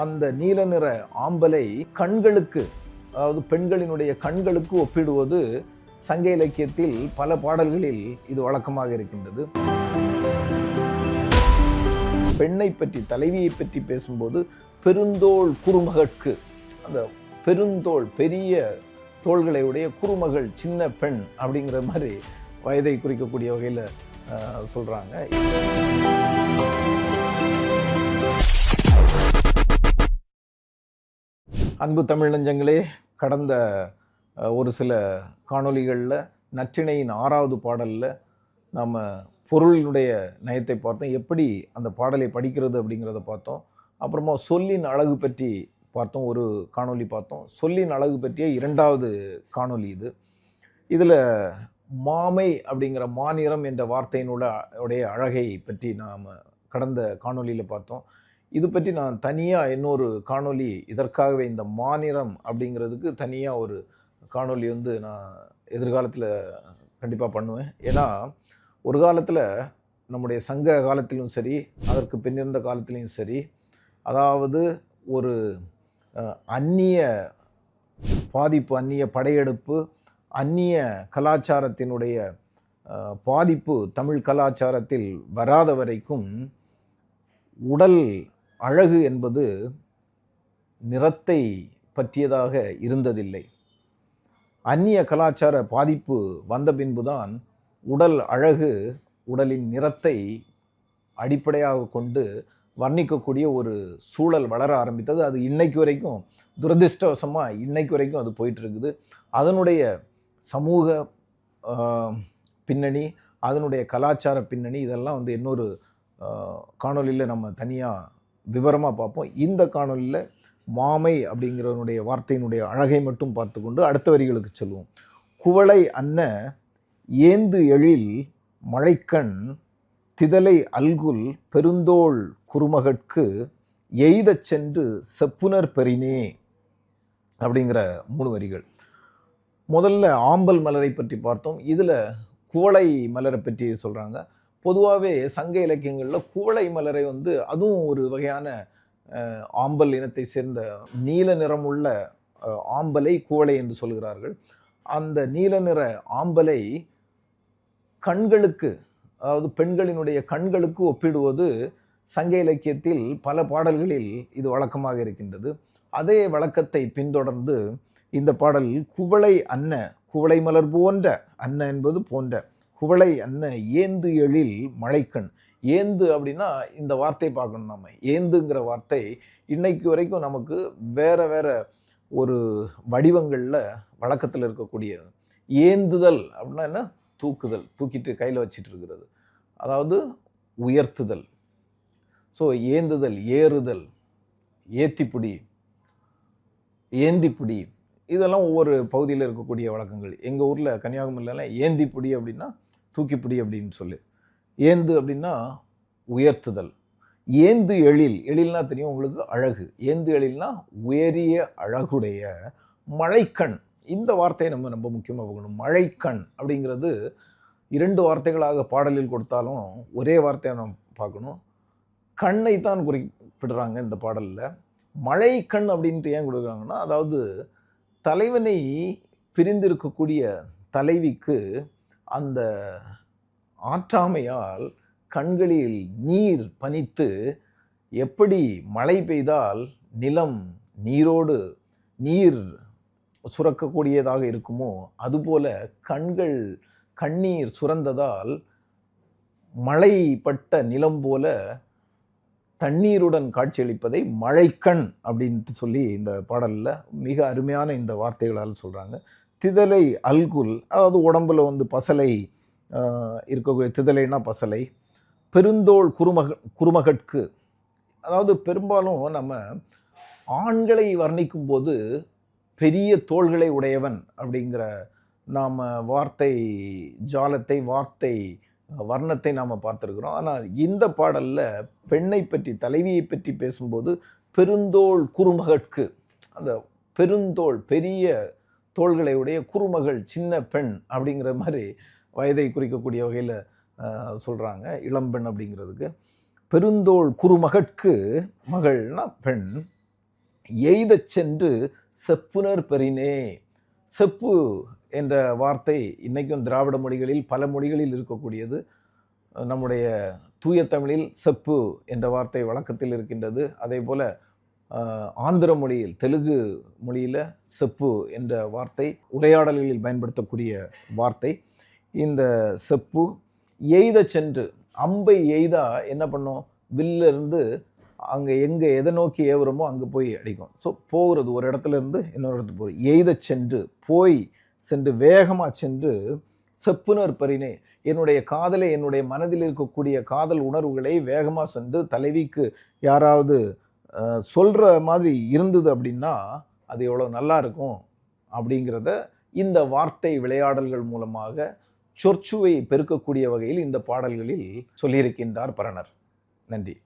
அந்த நீல நிற ஆம்பலை கண்களுக்கு அதாவது பெண்களினுடைய கண்களுக்கு ஒப்பிடுவது சங்க இலக்கியத்தில் பல பாடல்களில் இது வழக்கமாக இருக்கின்றது. பெண்ணை பற்றி தலைவியை பற்றி பேசும்போது பெருந்தோள் குறுமகற்கு அந்த பெருந்தோள் பெரிய தோள்களை உடைய குறுமகள் சின்ன பெண் அப்படிங்கிற மாதிரி வயதை குறிக்கக்கூடிய வகையில் சொல்கிறாங்க அன்பு தமிழ் நெஞ்சங்களே கடந்த ஒரு சில காணொளிகளில் நற்றிணையின் ஆறாவது பாடலில் நாம் பொருளினுடைய நயத்தை பார்த்தோம். எப்படி அந்த பாடலை படிக்கிறது அப்படிங்கிறத பார்த்தோம். அப்புறமா சொல்லின் அழகு பற்றி பார்த்தோம் ஒரு காணொளி பார்த்தோம். சொல்லின் அழகு பற்றிய இரண்டாவது காணொளி இது. இதில் மாமை அப்படிங்கிற மாநிறம் என்ற வார்த்தையினோட உடைய அழகை பற்றி நாம் கடந்த காணொலியில் பார்த்தோம். இது பற்றி நான் தனியாக இன்னொரு காணொளி இதற்காகவே இந்த மாநிலம் அப்படிங்கிறதுக்கு தனியாக ஒரு காணொளி வந்து நான் எதிர்காலத்தில் கண்டிப்பாக பண்ணுவேன். ஏன்னா ஒரு காலத்தில் நம்முடைய சங்க காலத்திலும் சரி அதற்கு பின்னிருந்த காலத்திலையும் சரி அதாவது ஒரு அந்நிய பாதிப்பு அந்நிய படையெடுப்பு அந்நிய கலாச்சாரத்தினுடைய பாதிப்பு தமிழ் கலாச்சாரத்தில் வராத வரைக்கும் உடல் அழகு என்பது நிறத்தை பற்றியதாக இருந்ததில்லை. அந்நிய கலாச்சார பாதிப்பு வந்த பின்புதான் உடல் அழகு உடலின் நிறத்தை அடிப்படையாக கொண்டு வர்ணிக்கக்கூடிய ஒரு சூழல் வளர ஆரம்பித்தது. அது இன்னைக்கு வரைக்கும் துரதிர்ஷ்டவசமாக இன்னைக்கு வரைக்கும் அது போயிட்டுருக்குது. அதனுடைய சமூக பின்னணி அதனுடைய கலாச்சார பின்னணி இதெல்லாம் வந்து இன்னொரு காணொலியில் நம்ம தனியாக விவரமாக பார்ப்போம். இந்த காணொலியில் மாமை அப்படிங்கிறவனுடைய வார்த்தையினுடைய அழகை மட்டும் பார்த்துக்கொண்டு அடுத்த வரிகளுக்கு செல்வோம். குவளை அன்ன ஏந்து எழில் மழைக்கண் திதலை அல்குல் பெருந்தோள் குறுமகட்கு எய்தச் சென்று செப்புனர் பெறினே அப்படிங்கிற மூணு வரிகள். முதல்ல ஆம்பல் மலரை பற்றி பார்த்தோம். இதில் குவளை மலரை பற்றி சொல்கிறாங்க பொதுவாகவே சங்க இலக்கியங்களில் குவளை மலரை வந்து அதுவும் ஒரு வகையான ஆம்பல் இனத்தை சேர்ந்த நீல நிறமுள்ள ஆம்பலை குவளை என்று சொல்கிறார்கள். அந்த நீல நிற ஆம்பலை கண்களுக்கு அதாவது பெண்களினுடைய கண்களுக்கு ஒப்பிடுவது சங்க இலக்கியத்தில் பல பாடல்களில் இது வழக்கமாக இருக்கின்றது. அதே வழக்கத்தை பின்தொடர்ந்து இந்த பாடல் குவளை அன்ன குவளை மலர் போன்ற அன்ன என்பது போன்ற குவளை அன்ன ஏந்து எழில் மழைக்கண் ஏந்து அப்படின்னா இந்த வார்த்தை பார்க்கணும் நம்ம ஏந்துங்கிற வார்த்தை இன்னைக்கு வரைக்கும் நமக்கு வேற வேற ஒரு வடிவங்களில் வழக்கத்தில் இருக்கக்கூடிய ஏந்துதல் அப்படின்னா என்ன? தூக்குதல் தூக்கிட்டு கையில் வச்சிட்டு இருக்கிறது. அதாவது உயர்த்துதல். ஸோ ஏந்துதல் ஏறுதல் ஏத்திப்புடி ஏந்திப்புடி. இதெல்லாம் ஒவ்வொரு பகுதியில் இருக்கக்கூடிய வழக்கங்கள். எங்கள் ஊரில் கன்னியாகுமரியிலலாம் ஏந்திப்புடி அப்படின்னா தூக்கிப்பிடி அப்படின்னு சொல்லு. ஏந்து அப்படின்னா உயர்த்துதல். ஏந்து எழில் எழில்னா தெரியும் உங்களுக்கு அழகு. ஏந்து எழில்னா உயரிய அழகுடைய மழைக்கண் இந்த வார்த்தையை நம்ம ரொம்ப முக்கியமாக பார்க்கணும். மழைக்கண் அப்படிங்கிறது இரண்டு வார்த்தைகளாக பாடலில் கொடுத்தாலும் ஒரே வார்த்தையை நம்ம பார்க்கணும். கண்ணை தான் குறிப்பிடுறாங்க இந்த பாடலில். மழை கண் அப்படின்ட்டு ஏன் கொடுக்குறாங்கன்னா அதாவது தலைவனை பிரிந்திருக்கக்கூடிய தலைவிக்கு அந்த ஆற்றாமையால் கண்களில் நீர் பனித்து எப்படி மழை பெய்தால் நிலம் நீரோடு நீர் சுரக்கக்கூடியதாக இருக்குமோ அதுபோல கண்கள் கண்ணீர் சுரந்ததால் மழைப்பட்ட நிலம் போல தண்ணீருடன் காட்சியளிப்பதை மழைக்கண் அப்படின்ட்டு சொல்லி இந்த பாடலில் மிக அருமையான இந்த வார்த்தைகளால் சொல்கிறாங்க திதலை அல்குல் அதாவது உடம்புல வந்து பசலை இருக்கக்கூடிய திதலைனா பசலை பெருந்தோள் குருமக குருமகட்கு அதாவது பெரும்பாலும் நம்ம ஆண்களை வர்ணிக்கும் போது பெரிய தோள்களை உடையவன் அப்படிங்கிற நாம் வார்த்தை ஜாலத்தை வார்த்தை வர்ணத்தை நாம் பார்த்துருக்குறோம். ஆனால் இந்த பாடலில் பெண்ணை பற்றி தலைவியை பற்றி பேசும்போது பெருந்தோள் குறுமகட்கு அந்த பெருந்தோள் பெரிய தோள்களை உடைய குறுமகள் சின்ன பெண் அப்படிங்கிற மாதிரி வயதை குறிக்கக்கூடிய வகையில் சொல்கிறாங்க இளம்பெண் அப்படிங்கிறதுக்கு. பெருந்தோள் குறுமகற்கு மகள்னா பெண். எய்தச் சென்று செப்புனர் பெறினே. செப்பு என்ற வார்த்தை இன்றைக்கும் திராவிட மொழிகளில் பல மொழிகளில் இருக்கக்கூடியது. நம்முடைய தூய தமிழில் செப்பு என்ற வார்த்தை வழக்கத்தில் இருக்கின்றது. அதே போல் ஆந்திர மொழியில் தெலுங்கு மொழியில் செப்பு என்ற வார்த்தை உரையாடல்களில் பயன்படுத்தக்கூடிய வார்த்தை. இந்த செப்பு எய்த சென்று அம்பை எய்தா என்ன பண்ணும்? வில்லிருந்து அங்கே எங்கே எதை நோக்கி ஏவுறமோ அங்கே போய் அடிக்கும். ஸோ போகிறது ஒரு இடத்துல இருந்து இன்னொரு இடத்துக்கு போய் எய்த சென்று போய் சென்று வேகமாக சென்று செப்புனர் பரினே என்னுடைய காதலை என்னுடைய மனதில் இருக்கக்கூடிய காதல் உணர்வுகளை வேகமாக சென்று தலைவிக்கு யாராவது சொல்கிற மாதிரி இருந்தது அப்படின்னா அது எவ்வளோ நல்லா இருக்கும் அப்படிங்கிறத இந்த வார்த்தை விளையாடல்கள் மூலமாக சொற்சுவை பெருக்கக்கூடிய வகையில் இந்த பாடல்களில் சொல்லியிருக்கின்றார் பரணர். நன்றி.